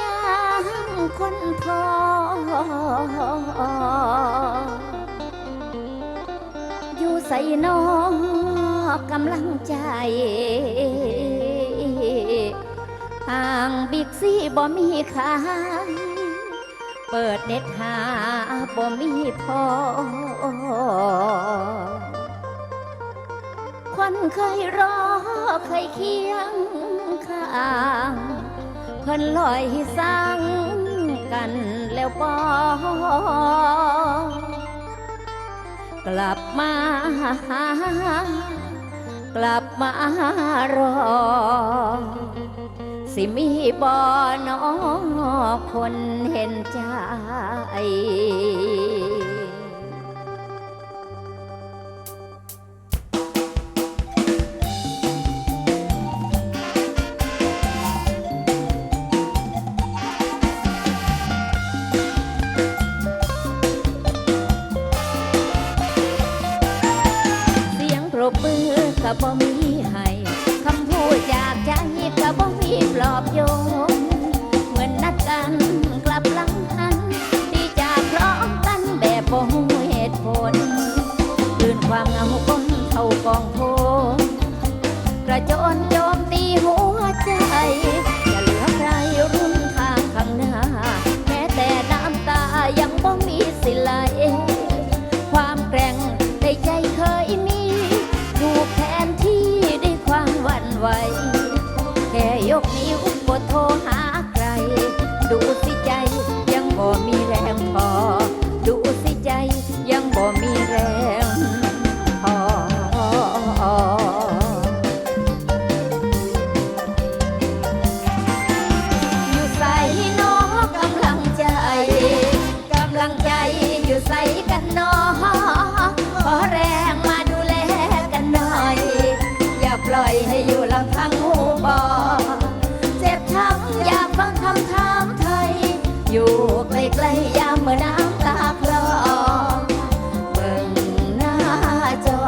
ยังคนพออยู่ใส่นอกำลังใจห่างบิ๊กซี่บ่มีขายเปิดเน็ตหาบ่มีพอ คนเคยรอเคยเคียงข้า เพิ่นลอยสั่งกันแล้วบอกลับมา กลับมารอ สิมีบ่อน้อคนเห็นใจ ก็บ่มีให้คำพูดจากใจก็บ่มีปลอบโยนเหมือนนัดกันกลับหลังหัน ที่จากพร้อมกันแบบบ่ฮู้เหตุผลคืนความเหงาก้นเท่ากองโพกระโจนโจ ไหว แค่ยกนิ้ว ปล่อยให้อยู่ลำพังหูบอเจ็บช้ำอยากฟังคำถามไทย อยู่ใกล้ๆยามเมื่อน้ำตาคลอเบิ่งหน้าจอ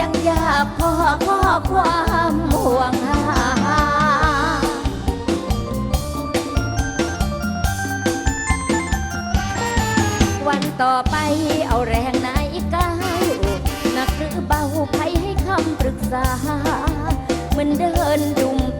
ยังอยากพอข้อความห่วงหาวันต่อไปเอาแรงไหนก้าวหนักหรือเบาใครให้คำปรึกษา เหมือ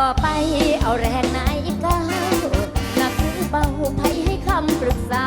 ่อไปเอาแรงไหนก้าวนับถือเบาไปให้คำปรึกษา